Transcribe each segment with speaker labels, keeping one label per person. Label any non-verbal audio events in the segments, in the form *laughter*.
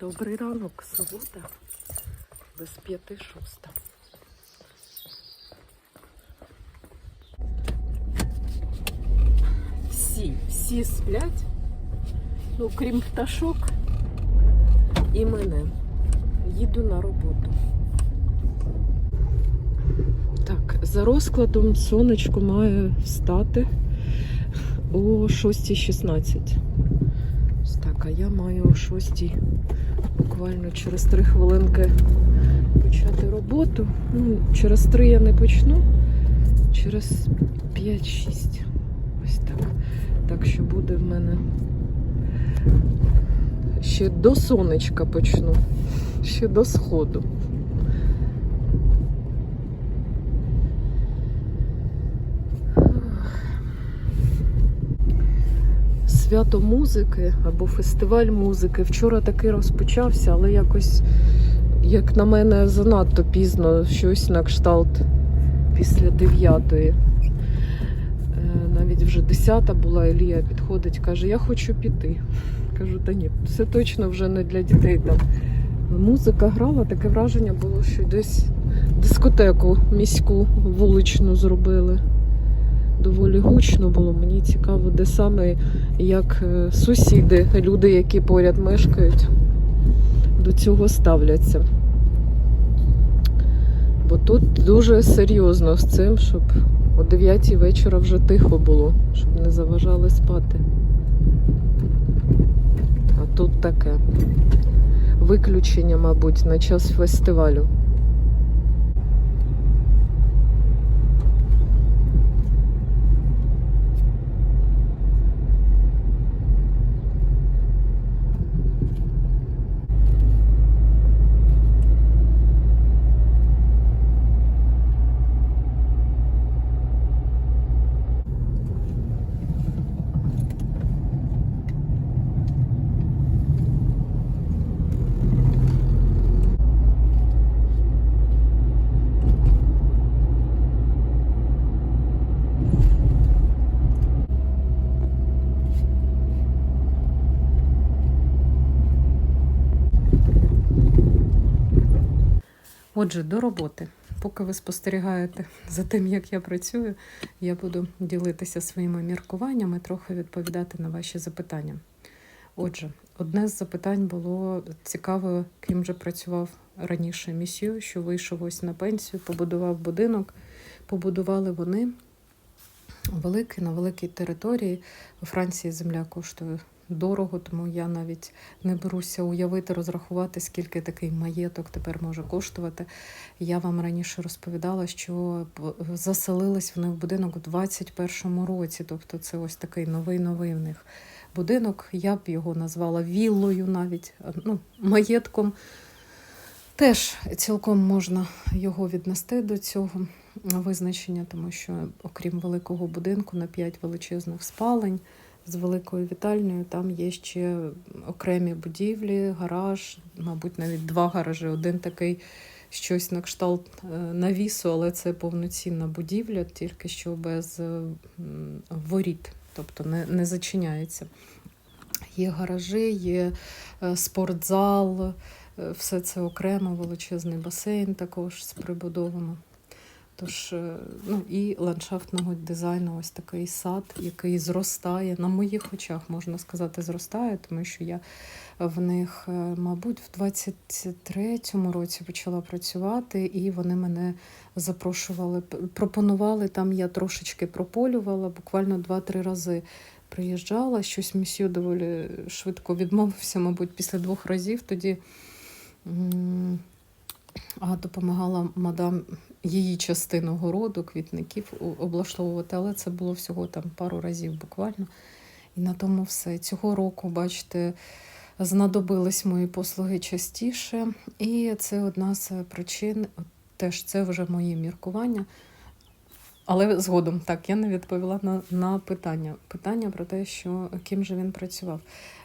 Speaker 1: Добрий ранок, субота, без п'яти шоста. Всі, всі сплять, ну крім пташок і мене. Їду на роботу. Так, за розкладом сонечко має встати о 6.16. Так, а я маю о 6 буквально через 3 хвилинки почати роботу. Ну, через 3 я не почну, через 5-6. Ось так. Так що буде в мене ще до сонечка почну, ще до сходу. Свято музики або фестиваль музики. Вчора таки розпочався, але якось, як на мене, занадто пізно щось на кшталт після дев'ятої. Е, Навіть вже десята була, Елія підходить, каже, я хочу піти. Кажу, та ні, це точно вже не для дітей там. Музика грала, таке враження було, що десь дискотеку міську вуличну зробили. Доволі гучно було. Мені цікаво, де саме як е, сусіди, люди, які поряд мешкають, до цього ставляться. Бо тут дуже серйозно з цим, щоб о 9 вечора вже тихо було, щоб не заважали спати. А тут таке виключення, мабуть, на час фестивалю. Отже, до роботи. Поки ви спостерігаєте за тим, як я працюю, я буду ділитися своїми міркуваннями, трохи відповідати на ваші запитання. Отже, одне з запитань було цікаво, ким же працював раніше місію, що вийшов ось на пенсію, побудував будинок. Побудували вони великий на великій території. У Франції земля коштує дорого, тому я навіть не беруся уявити, розрахувати, скільки такий маєток тепер може коштувати. Я вам раніше розповідала, що заселились вони в будинок у 21-му році, тобто це ось такий новий-новий в них будинок. Я б його назвала віллою навіть, е, ну, маєтком. Теж цілком можна його віднести до цього визначення, тому що, окрім великого будинку, на п'ять величезних спалень з великою вітальнею, там є ще окремі будівлі, гараж, мабуть, навіть два гаражі. Один такий щось на кшталт е, навісу, але це повноцінна будівля, тільки що без е, воріт, тобто не, не зачиняється. Є гаражі, є е, спортзал, все це окремо, величезний басейн також з прибудовами. Тож, е, ну і ландшафтного дизайну, ось такий сад, який зростає на моїх очах, можна сказати, зростає, тому що я в них, е, мабуть, в 23-му році почала працювати, і вони мене запрошували, пропонували там. Я трошечки прополювала, буквально 2-3 рази приїжджала. Щось місію доволі швидко відмовився, мабуть, після двох разів тоді. А допомагала мадам її частину городу, квітників облаштовувати, але це було всього там пару разів буквально. І на тому все. Цього року, бачите, знадобились мої послуги частіше. І це одна з причин, теж це вже мої міркування. Але згодом так, я не відповіла на, на питання. Питання про те, що ким же він працював.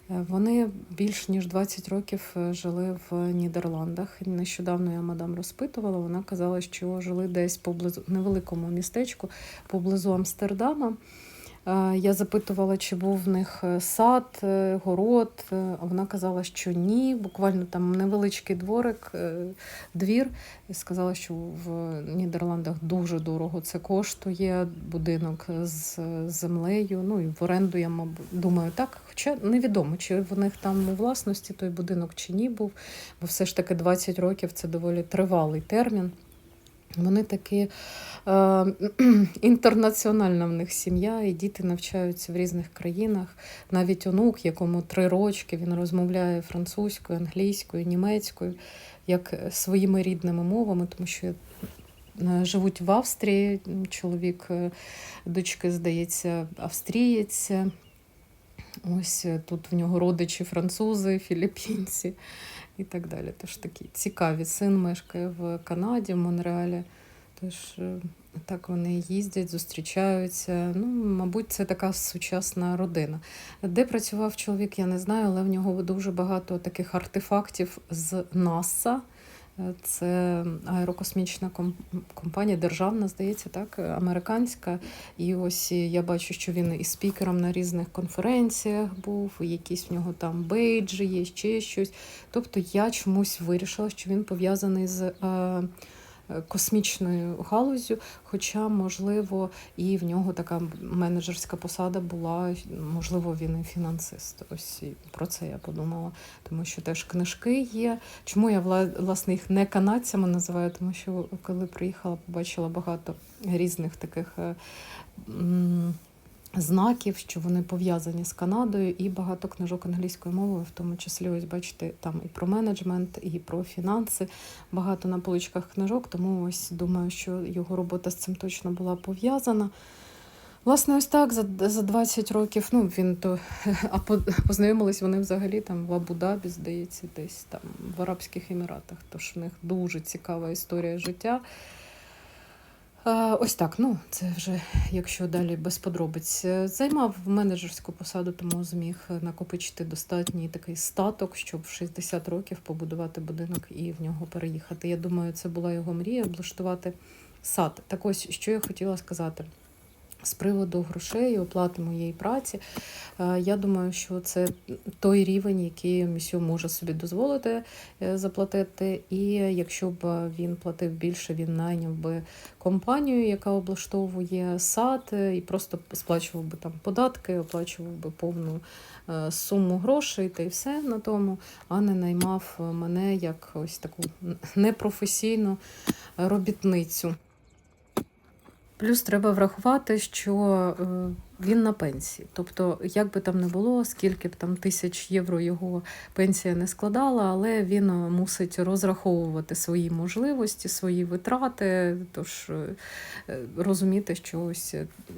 Speaker 1: Е, Вони більш ніж 20 років е, жили в Нідерландах. Нещодавно я мадам розпитувала. Вона казала, що жили десь поблизу невеликому містечку поблизу Амстердама. Е, Я запитувала, чи був в них е, сад, е, город. вона казала, що ні. Буквально там невеличкий дворик, двір. І сказала, що в Нідерландах дуже дорого це коштує. Будинок з землею. Ну і в оренду я мабуть думаю, так. Хоча невідомо, чи в них там у власності той будинок чи ні був, бо все ж таки 20 років це доволі тривалий термін. Вони такі е, *clears throat* інтернаціональна в них сім'я, і діти навчаються в різних країнах. Навіть онук, якому три рочки, він розмовляє французькою, англійською, німецькою, як своїми рідними мовами, тому що е, живуть в Австрії. Чоловік е, дочки, здається, австрієць. Ось е, тут в нього родичі французи, філіппінці і так далі. Тож такі цікаві. Син мешкає в Канаді, в Монреалі. Тож е, так вони їздять, зустрічаються. Ну, мабуть, це така сучасна родина. Де працював чоловік, я не знаю, але в нього дуже багато таких артефактів з НАСА. Е, Це аерокосмічна компанія, державна, здається, так, американська. І ось я бачу, що він і спікером на різних конференціях був, і якісь в нього там бейджі є, ще щось. Тобто я чомусь вирішила, що він пов'язаний з. Космічною галузю, хоча, можливо, і в нього така менеджерська посада була, можливо, він і фінансист. Ось про це я подумала, тому що теж книжки є. Чому я власне їх не канадцями називаю? Тому що коли приїхала, побачила багато різних таких е, знаків, що вони пов'язані з Канадою, і багато книжок англійською мовою, в тому числі, ось бачите, там і про менеджмент, і про фінанси. Багато на поличках книжок, тому ось думаю, що його робота з цим точно була пов'язана. Власне, ось так за, за 20 років. Ну він то *laughs* а познайомились вони взагалі там в Абу-Дабі, здається, десь там в Арабських Еміратах. Тож в них дуже цікава історія життя. А, Ось так, ну це вже якщо далі без подробиць. Е, Займав менеджерську посаду, тому зміг накопичити достатній такий статок, щоб в 60 років побудувати будинок і в нього переїхати. Я думаю, це була його мрія облаштувати сад. Так ось, що я хотіла сказати. З приводу грошей, оплати моєї праці, е, я думаю, що це той рівень, який місю може собі дозволити е, заплатити. І якщо б він платив більше, він найняв би компанію, яка облаштовує сад, е, і просто сплачував би там податки, оплачував би повну суму грошей та й все на тому, а не наймав мене як ось таку непрофесійну робітницю. Плюс треба врахувати, що е, він на пенсії. Тобто, як би там не було, скільки б там тисяч євро його пенсія не складала, але він е, мусить розраховувати свої можливості, свої витрати. Тож е, розуміти, що ось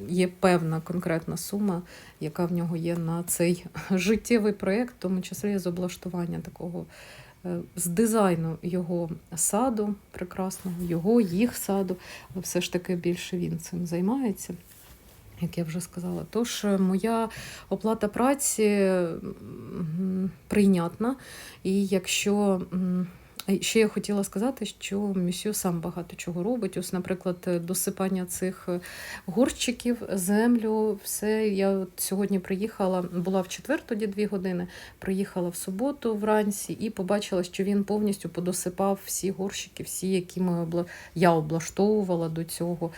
Speaker 1: є певна конкретна сума, яка в нього є на цей *laughs* життєвий проєкт, в тому числі з облаштування такого. Е, З дизайну його саду прекрасного, його, їх саду, все ж таки більше він цим займається, як я вже сказала. Тож е, моя оплата праці прийнятна. І якщо ще я хотіла сказати, що Мюсю сам багато чого робить. Ось, наприклад, досипання цих е, горщиків, землю, все. Я от сьогодні приїхала, була в четвер, тоді дві години, приїхала в суботу вранці і побачила, що він повністю подосипав всі горщики, всі, які ми обла... я облаштовувала до цього.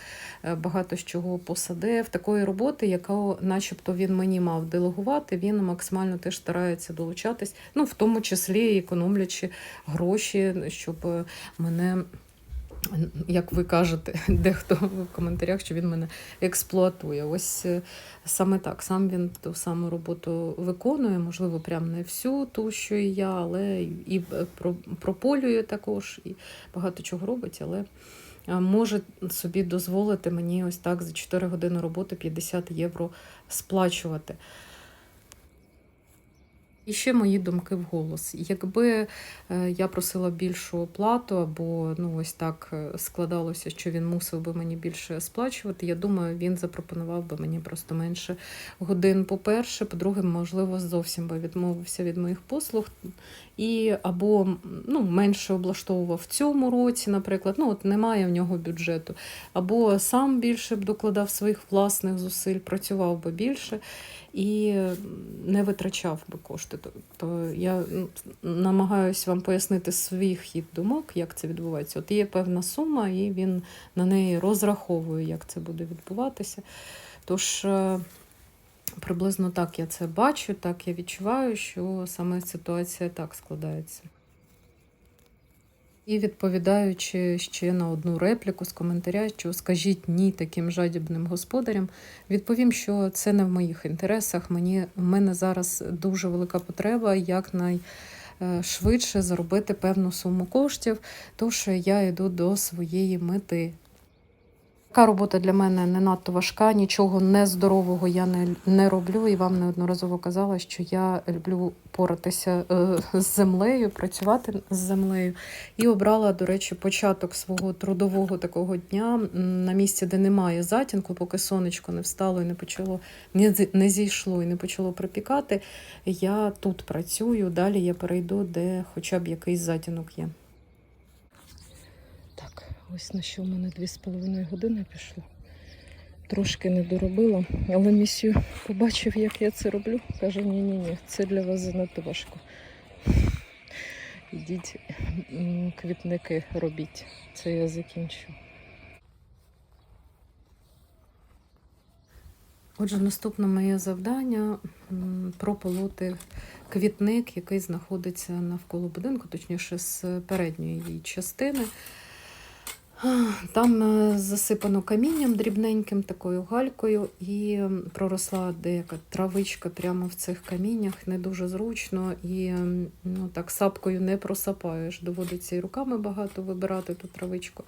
Speaker 1: Е, Багато з чого посадив. Такої роботи, яка, начебто, він мені мав делегувати, він максимально теж старається долучатись, ну в тому числі економлячи гроші, щоб е, мене. Як ви кажете, *laughs* дехто в коментарях, що він мене експлуатує. Ось е, саме так. Сам він ту саму роботу виконує, можливо, прям не всю ту, що і я, але і е, прополює також, і багато чого робить, але може собі дозволити мені ось так за 4 години роботи 50 євро сплачувати. І ще мої думки вголос. Якби е, я просила більшу оплату, або ну ось так е, складалося, що він мусив би мені більше сплачувати, я думаю, він запропонував би мені просто менше годин. По-перше, по-друге, можливо, зовсім би відмовився від моїх послуг і або ну, менше облаштовував в цьому році, наприклад. Ну, от немає в нього бюджету, або сам більше б докладав своїх власних зусиль, працював би більше і не витрачав би кошти. Тобто я намагаюся вам пояснити свій хід думок, як це відбувається. От є певна сума, і він на неї розраховує, як це буде відбуватися. Тож е, приблизно так я це бачу, так я відчуваю, що саме ситуація так складається. І відповідаючи ще на одну репліку з коментаря, що скажіть ні таким жадібним господарям, відповім, що це не в моїх інтересах. Мені в мене зараз дуже велика потреба якнайшвидше заробити певну суму коштів, тож я йду до своєї мети. Така робота для мене не надто важка, нічого нездорового я не, не роблю, і вам неодноразово казала, що я люблю поратися е, з землею, працювати з землею. І обрала, до речі, початок свого трудового такого дня на місці, де немає затінку, поки сонечко не встало і не почало, не, не зійшло і не почало припікати. Я тут працюю, далі я перейду, де хоча б якийсь затінок є. Ось на що в мене дві з половиною години пішло. Трошки не доробила, але місію побачив, як я це роблю. Каже, ні-ні ні, це для вас занадто важко. Ідіть квітники робіть. Це я закінчу. Отже, наступне моє завдання прополоти квітник, який знаходиться навколо будинку, точніше, з передньої її частини. Там е, засипано камінням дрібненьким, такою галькою, і проросла деяка травичка прямо в цих каміннях, не дуже зручно, і ну, так сапкою не просапаєш. Доводиться і руками багато вибирати ту травичку.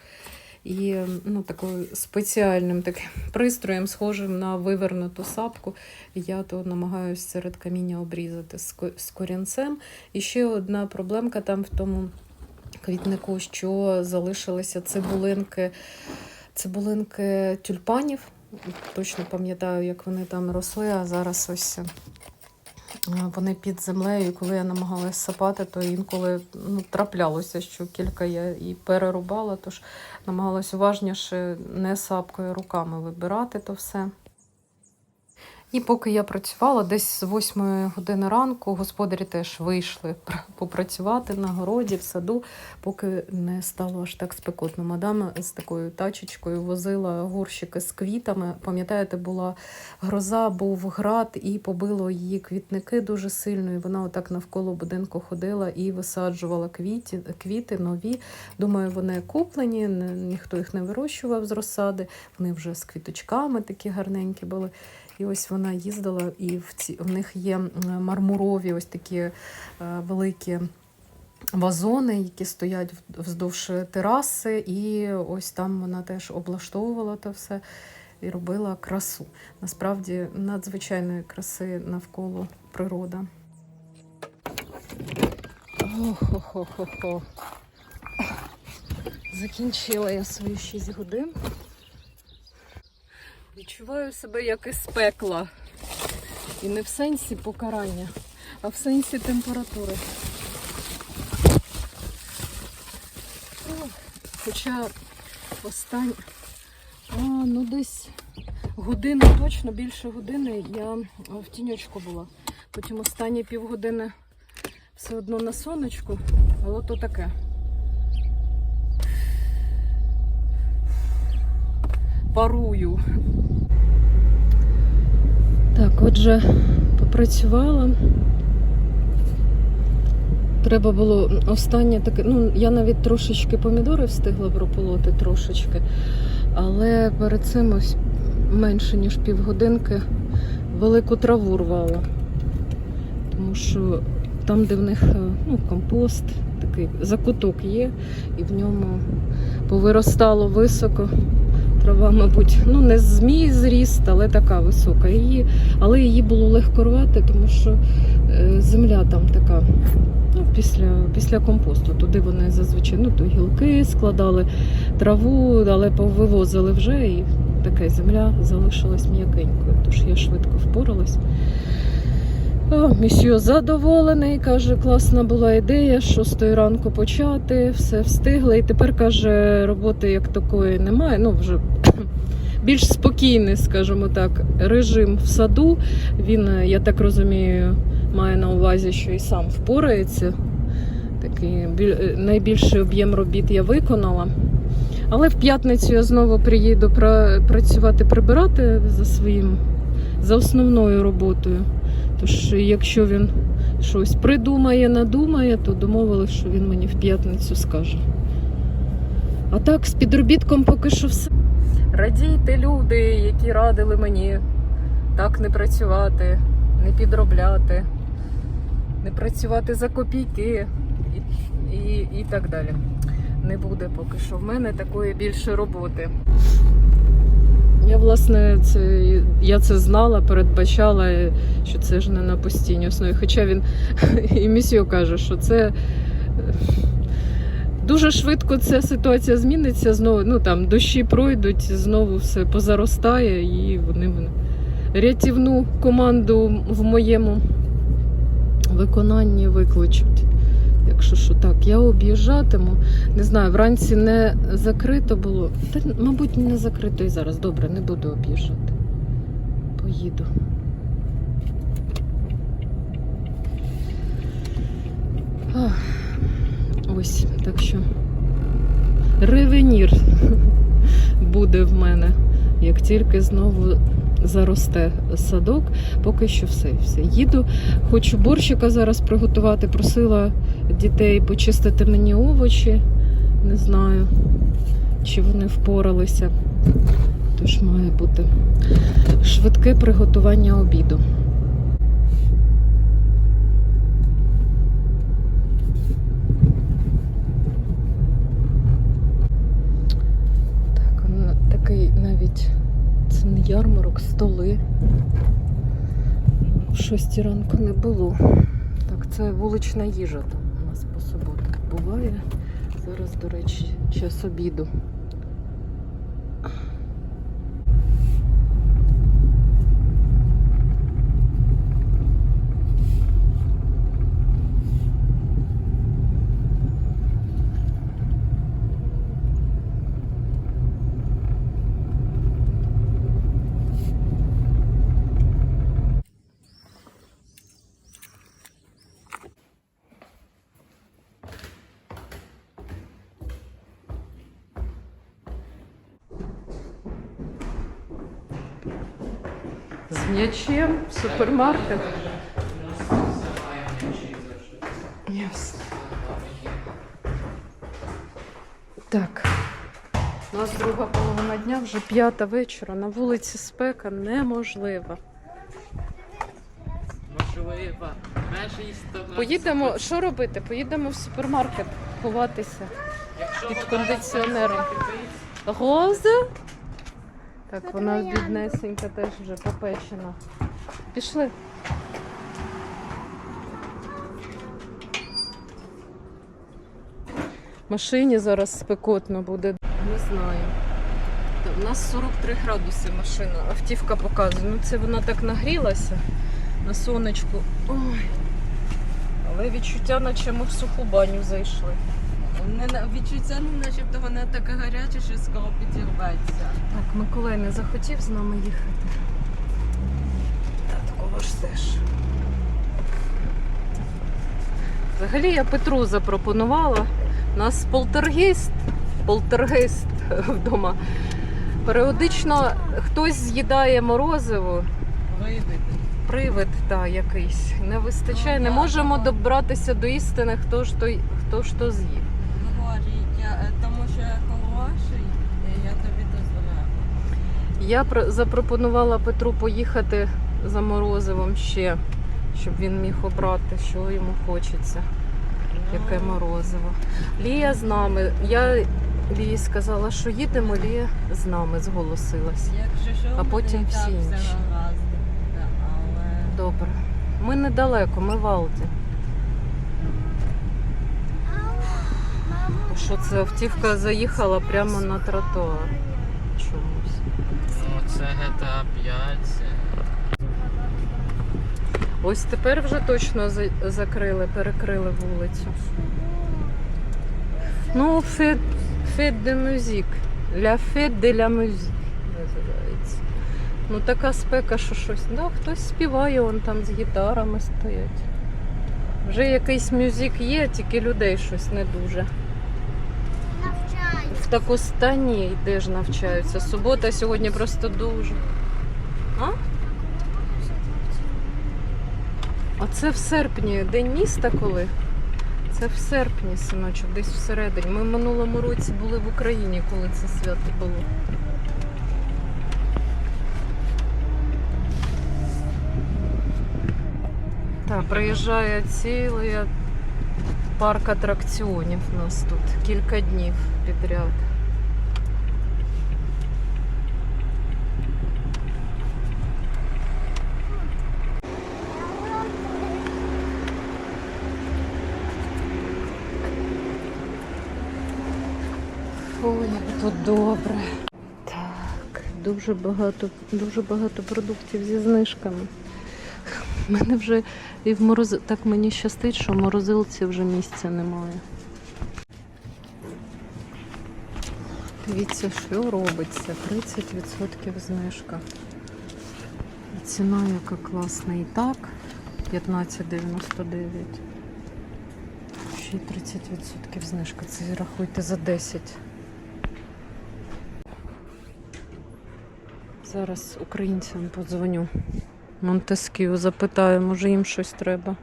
Speaker 1: І ну, такою спеціальним таким пристроєм, схожим на вивернуту сапку, я то намагаюся серед каміння обрізати з корінцем. І ще одна проблемка там в тому квітнику, що залишилися цибулинки, цибулинки тюльпанів. Точно пам'ятаю, як вони там росли, а зараз ось е, вони під землею. І коли я намагалась сапати, то інколи ну, траплялося, що кілька я і перерубала, тож намагалась уважніше не сапкою, руками вибирати то все. І поки я працювала, десь з 8 години ранку господарі теж вийшли попрацювати на городі, в саду, поки не стало аж так спекотно. Мадам з такою тачечкою возила горщики з квітами. Пам'ятаєте, була гроза, був град, і побило її квітники дуже сильно. І вона отак навколо будинку ходила і висаджувала квіті, квіти нові. Думаю, вони куплені, ніхто їх не вирощував з розсади. Вони вже з квіточками такі гарненькі були. І ось вона їздила, і в, ці, в них є мармурові ось такі е, великі вазони, які стоять вздовж тераси, і ось там вона теж облаштовувала це все і робила красу. Насправді надзвичайної краси навколо природа. Охо-хо-хо-хо. Закінчила я свої 6 годин. Відчуваю себе як із пекла. І не в сенсі покарання, а в сенсі температури. Ох, Хоча останні, а, ну десь годину, точно більше години я в тіньочку була. Потім останні півгодини все одно на сонечку, але то таке. Парую. Так, отже, попрацювала. Треба було останнє таке. Ну, я навіть трошечки помідори встигла прополоти трошечки, але перед цим ось менше ніж півгодинки велику траву рвала. Тому що там, де в них е, ну, компост, такий закуток є, і в ньому повиростало високо Трава, мабуть, ну не з мій зріст, але така висока. Її, але її було легко рвати, тому що е, земля там така. Ну, після, після компосту. Туди вони зазвичай ну, то гілки складали, траву, але повивозили вже і така земля залишилась м'якенькою. Тож я швидко впоралась. Місьо задоволений, каже, класна була ідея, шостої ранку почати, все встигли. І тепер каже, роботи як такої немає. Ну, вже *clears throat* більш спокійний, скажімо так, режим в саду. Він, е, я так розумію, має на увазі, що і сам впорається. Такий е, найбільший об'єм робіт я виконала. Але в п'ятницю я знову приїду пра- працювати, прибирати за своїм, за основною роботою. Тож, якщо він щось придумає, надумає, то домовилися, що він мені в п'ятницю скаже. А так, з підробітком поки що все. Радійте, люди, які радили мені так не працювати, не підробляти, не працювати за копійки і, і, і так далі. Не буде поки що. В мене такої більше роботи. Я, власне, це, я це знала, передбачала, що це ж не на постійній основі. Хоча він *laughs* і місьо каже, що це е, дуже швидко ця ситуація зміниться. Знову ну, там, дощі пройдуть, знову все позаростає, і вони мене рятівну команду в моєму виконанні викличуть. Якщо що так, я об'їжджатиму. Не знаю, вранці не закрито було. Та, мабуть, не закрито і зараз. Добре, не буду об'їжджати. Поїду. Ах, ось, так що ревенір *laughs* буде в мене, як тільки знову заросте садок. Поки що все. все. Їду. Хочу борщика зараз приготувати. Просила дітей почистити мені овочі. Не знаю, чи вони впоралися. Тож має бути швидке приготування обіду. Так, такий навіть це не ярмарок, столи. В шостій ранку не було. Так, це вулична їжа там у нас по суботах буває. Зараз, до речі, час обіду. М'ячем в супермаркет. Ясно. Так. У нас друга половина дня, вже п'ята вечора. На вулиці спека неможлива.
Speaker 2: Можливо, межі
Speaker 1: Поїдемо, що робити? Поїдемо в супермаркет ховатися під кондиціонером. Роза? Так,
Speaker 3: Це
Speaker 1: вона біднесенька теж вже попечена. Пішли. Машині зараз спекотно буде. Не знаю. У нас 43 градуси машина, автівка показує. Ну це вона так нагрілася на сонечку. Ой. Але відчуття, наче ми в суху баню зайшли.
Speaker 2: Не на- відчуття, ну, начебто вона така гаряча, що скоро підірветься.
Speaker 1: Так, Миколай не захотів з нами їхати. Та такого ж теж. Взагалі я Петру запропонувала. У нас полтергейст, полтергейст *laughs* вдома. Періодично хтось з'їдає морозиво,
Speaker 2: Вийдете.
Speaker 1: привид та якийсь. Не вистачає, не
Speaker 2: Ну,
Speaker 1: можемо добратися до істини, хто ж то, хто ж то з'їв.
Speaker 2: Е, тому що я хороший, я тобі дозволяю.
Speaker 1: Я запропонувала Петру поїхати за морозивом ще, щоб він міг обрати, що йому хочеться, яке
Speaker 2: Ну,
Speaker 1: морозиво. Лія з нами. Я Лії сказала, що їдемо, Лія з нами зголосилась.
Speaker 2: Якщо що,
Speaker 1: А потім всі інші.
Speaker 2: гаразд. Але
Speaker 1: Добре. Ми недалеко, ми в Алді. Що це автівка заїхала прямо на тротуар чомусь.
Speaker 3: Ну, це GTA 5.
Speaker 1: Ось тепер вже точно закрили, перекрили вулицю. Ну, фет, фет де мюзик. Ля фет де ля мюзик називається. Ну така спека, що щось. Да, хтось співає, он там з гітарами стоять. Вже якийсь мюзик є, тільки людей щось не дуже. В таку стані де ж навчаються. Субота сьогодні просто дуже. А? А це в серпні, день міста коли? Це в серпні, синочок, десь всередині. Ми в минулому році були в Україні, коли це свято було. Так, приїжджає цілий парк атракціонів у нас тут. Кілька днів підряд. Ой, як тут добре. Так, дуже багато, дуже багато продуктів зі знижками. У мене вже і в мороз... так мені щастить, що в морозилці вже місця немає. Дивіться, що робиться. 30% знижка. І ціна яка класна. І так 15,99. Ще й 30% знижка. Це рахуйте за 10. Зараз українцям подзвоню. Монтескію запитаю, може їм щось треба.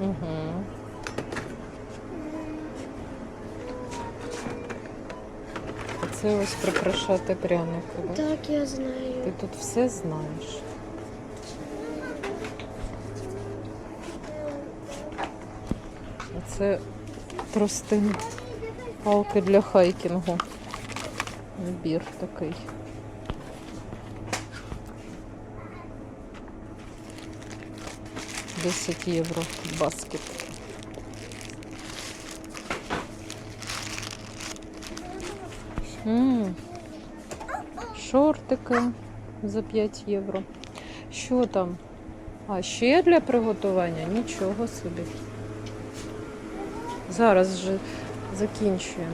Speaker 1: Угу. Це ось прикрашати пряники.
Speaker 4: Так, я знаю.
Speaker 1: Ти тут все знаєш. Це прости палки для хайкінгу. Набір такий. Десять євро баскет. М, Шортики за 5 євро. Що там? А ще для приготування? Нічого собі. Зараз же закінчуємо.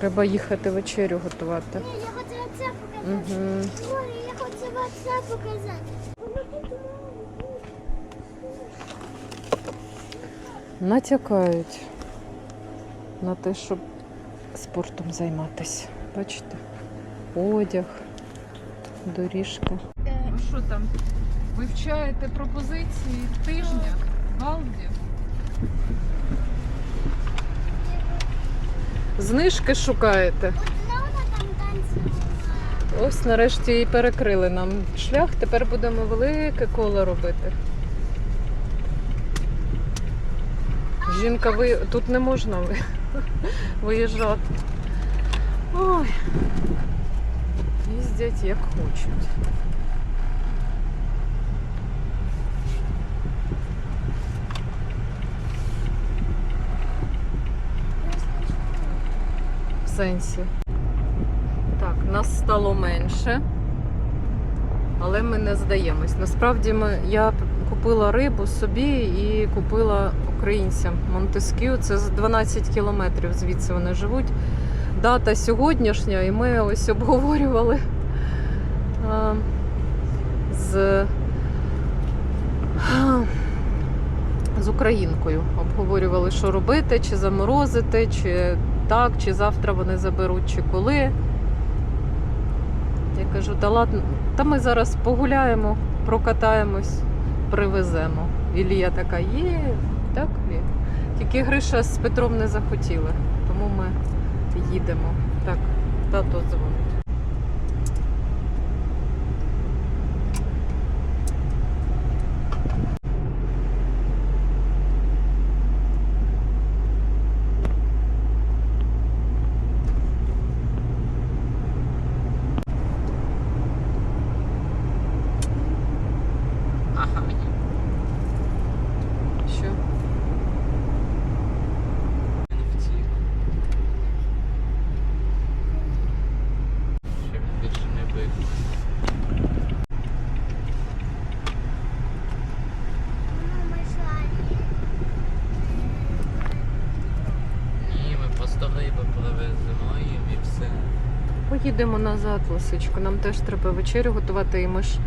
Speaker 1: Треба їхати вечерю готувати.
Speaker 4: Ні, я хотіла це показати.
Speaker 1: Угу.
Speaker 4: Ой, я хотіла це показати.
Speaker 1: Натякають на те, щоб спортом займатися. Бачите? Одяг, доріжка. Ви що там? Вивчаєте пропозиції тижня? Валді? Знижки шукаєте? Ось нарешті і перекрили нам шлях. Тепер будемо велике коло робити. Жінка, ви тут не можна *laughs* виїжджати. Ой. Їздять як хочуть. В сенсі. Так, нас стало менше, але ми не здаємось. Насправді ми, я купила рибу собі і купила українцям Монтескю. Це з 12 кілометрів звідси вони живуть. Дата сьогоднішня, і ми ось обговорювали а, з, з українкою. Обговорювали, що робити, чи заморозити, чи так, чи завтра вони заберуть, чи коли. Я кажу, та ладно, та ми зараз погуляємо, прокатаємось, привеземо. Ілія така, є, так, є. Тільки Гриша з Петром не захотіли, тому ми їдемо. Так, тато дзвонить. Їдемо назад, Лисичко. Нам теж треба вечерю готувати, і ми ж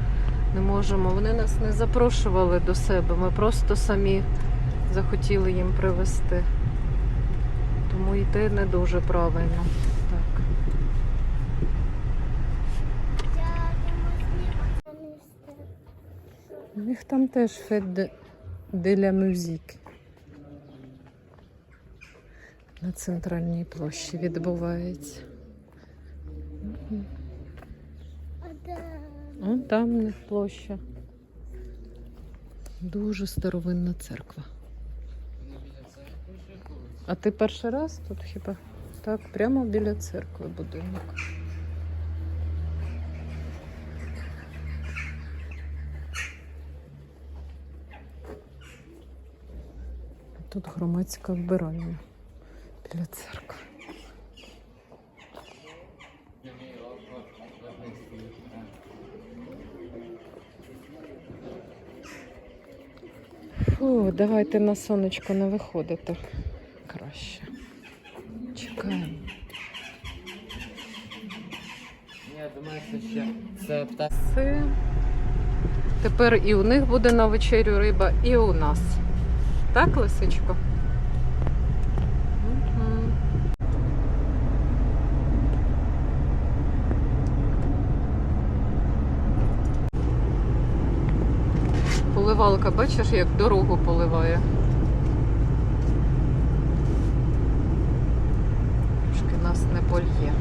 Speaker 1: не можемо. Вони нас не запрошували до себе. Ми просто самі захотіли їм привезти. Тому йти не дуже правильно. Так. У них там теж фет де, де ля мюзик. На центральній площі відбувається. Вон там них площа. Дуже старовинна церква. А ти перший раз тут хіба? Так, прямо біля церкви будинок. Тут громадська вбиральня біля церкви. Фу, давайте на сонечко не виходити краще. Чекаємо.
Speaker 3: Я думаю, що ще це птах.
Speaker 1: Це тепер і у них буде на вечерю риба, і у нас. Так, лисичко? Поливалка, бачиш, як дорогу поливає. Трошки нас не польє.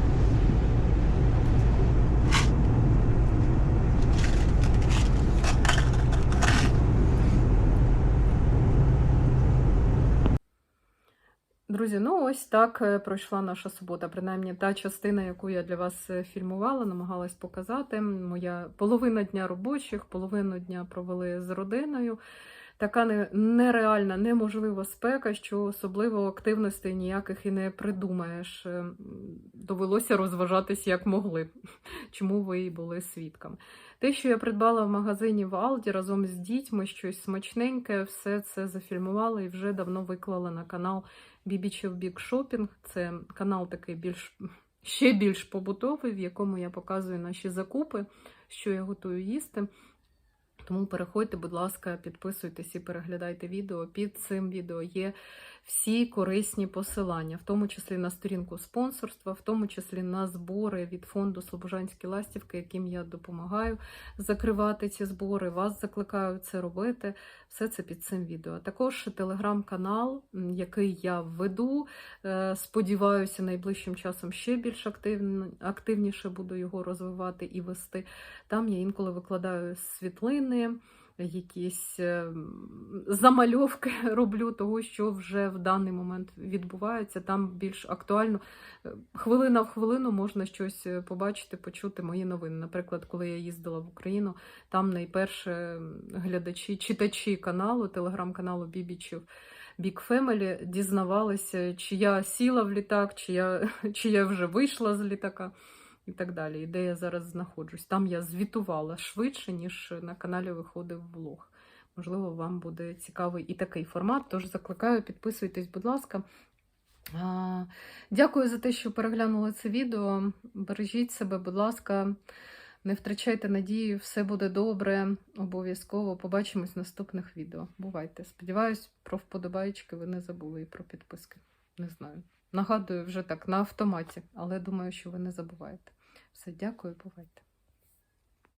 Speaker 1: Друзі, ну ось так е, пройшла наша субота. Принаймні та частина, яку я для вас е, фільмувала, намагалась показати. Моя половина дня робочих, половину дня провели з родиною. Така нереальна, неможлива спека, що особливо активностей ніяких і не придумаєш. Е, Довелося розважатись як могли, *laughs* чому ви і були свідками. Те, що я придбала в магазині в Алді разом з дітьми, щось смачненьке, все це зафільмувала і вже давно виклала на канал Бібічев Бік Шопінг. Це канал такий більш ще більш побутовий, в якому я показую наші закупи, що я готую їсти. Тому переходьте, будь ласка, підписуйтесь і переглядайте відео. Під цим відео є всі корисні посилання, в тому числі на сторінку спонсорства, в тому числі на збори від фонду Слобожанські ластівки, яким я допомагаю закривати ці збори. Вас закликаю це робити. Все це під цим відео. Також телеграм-канал, який я веду. Е, Сподіваюся, найближчим часом ще більш активніше буду його розвивати і вести. Там я інколи викладаю світлини, якісь е, замальовки *laughs* роблю того, що вже в даний момент відбувається. Там більш актуально е, хвилина в хвилину можна щось е, побачити, почути мої новини. Наприклад, коли я їздила в Україну, там найперше глядачі, читачі каналу, телеграм-каналу Бібічів. Big Family дізнавалися, чи я сіла в літак, чи я, *laughs* чи я вже вийшла з літака і так далі. Де я зараз знаходжусь. Там я звітувала швидше, ніж на каналі виходив влог. Можливо, вам буде цікавий і такий формат. Тож закликаю, підписуйтесь, будь ласка. Дякую за те, що переглянули це відео. Бережіть себе, будь ласка, не втрачайте надію, все буде добре. Обов'язково побачимось в наступних відео. Бувайте. Сподіваюсь, про вподобайки ви не забули і про підписки. Не знаю. Нагадую вже так на автоматі, але думаю, що ви не забуваєте. Все, дякую, бувайте.